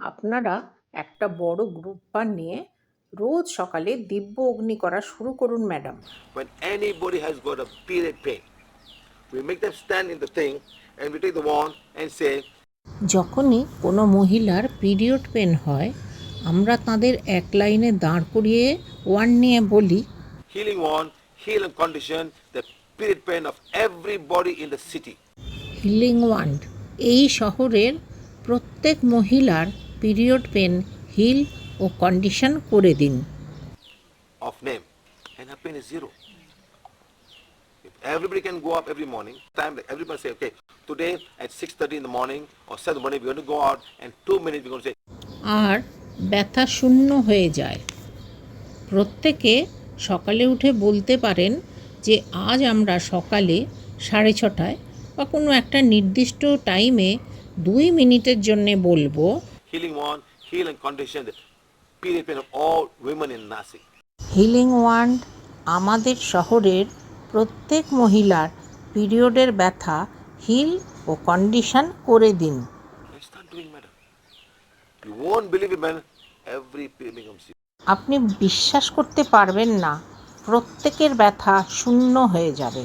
আপনারা একটা বড় গ্রুপ বান নিয়ে রোজ সকালে দিব্য অগ্নি করা শুরু করুন madam when anybody has got a period pain we make them stand in the thing and we take যখনই কোনো মহিলার পিরিয়ড পেন হয় আমরা তাদের এক লাইনে দাঁড় করিয়ে ওয়ান নিয়ে বলি। Healing one heal condition the period pain of everybody in the city healing wand. এই শহরের প্রত্যেক মহিলার পিরিয়ড পেন হিল ও কন্ডিশন করে দিন। Of name zero if can go up every morning time everybody say okay today at 6:30 the morning or 7:00 morning we go out minute we say আর ব্যথা শূন্য হয়ে যায়। প্রত্যেকে সকালে উঠে বলতে পারেন যে আজ আমরা সকালে সাড়ে ছটায় বা কোনো একটা নির্দিষ্ট টাইমে দুই মিনিটের জন্য বলব healing one healing condition period pain women in healing one আমাদের শহরের প্রত্যেক মহিলার পিরিয়ডের ব্যথা হিল ও কন্ডিশন করে দিন। আপনি বিশ্বাস করতে পারবেন না প্রত্যেকের ব্যথা শূন্য হয়ে যাবে।